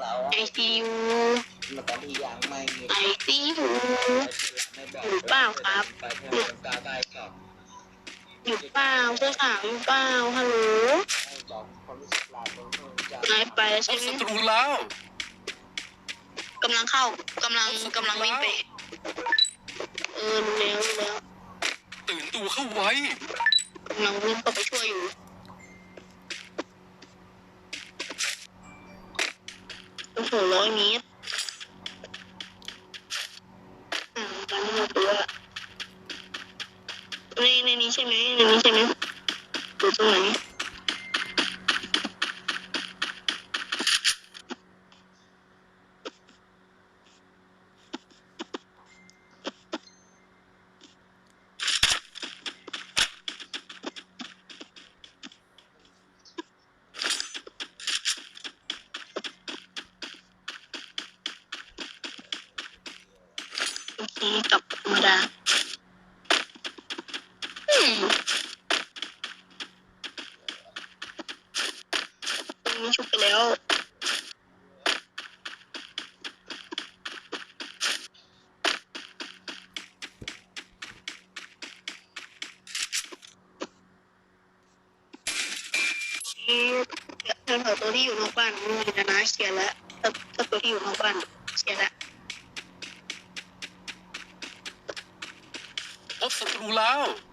เราไอซียูมันตอนที่ยังไม่มีไอซียูไม่บอกอยู่เปล่าครับไปเพื่อนตาได้ก่อนอยู่เปล่าเพื่อนสาวอยู่เปล่าฮัลโหลให้บอกความรู้สึกเราเป็นเพื่อนจะนายไปแล้วพใช่บไหมศัตรูแล้วกำลังเข้ากำลังกำลังวิ่งไปเออรู้แล้วรู้แล้วตื่นตัวเข้าไว้กำลังวิ่งเข้าไปช่วยอยู่ โอ้โหร้อยเมตรอ่าการหมดตัวในในนี้ใช่ไหมในนี้ใช่ไหมอยู่ตรงไหน โอเคกลับธรรมดาอืมตรงนี้ชุบไปแล้วที่แถวตัวที่อยู่นอกบ้านมีนะนะเคลียร์แล้วถ้าถ้าตัวที่อยู่นอกบ้านเคลียร์แล้ว พบ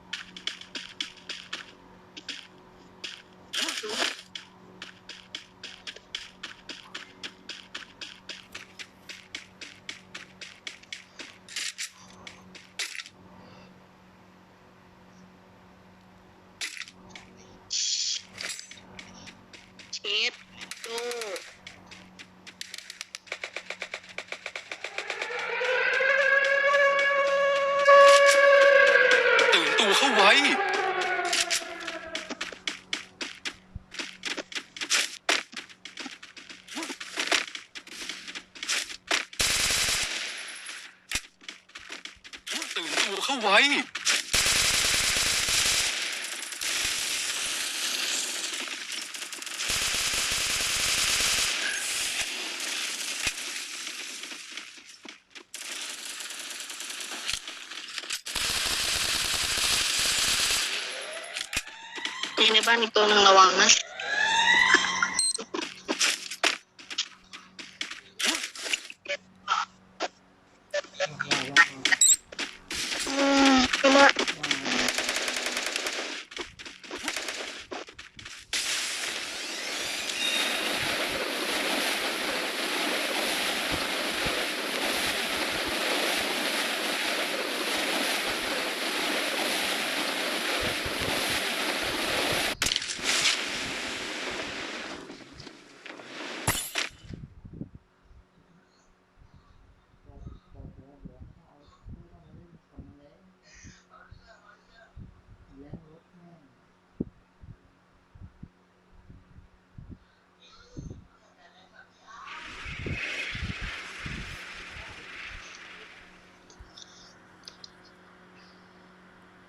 เข้าไว้ ตื่นตัวเข้าไว้ มีในบ้า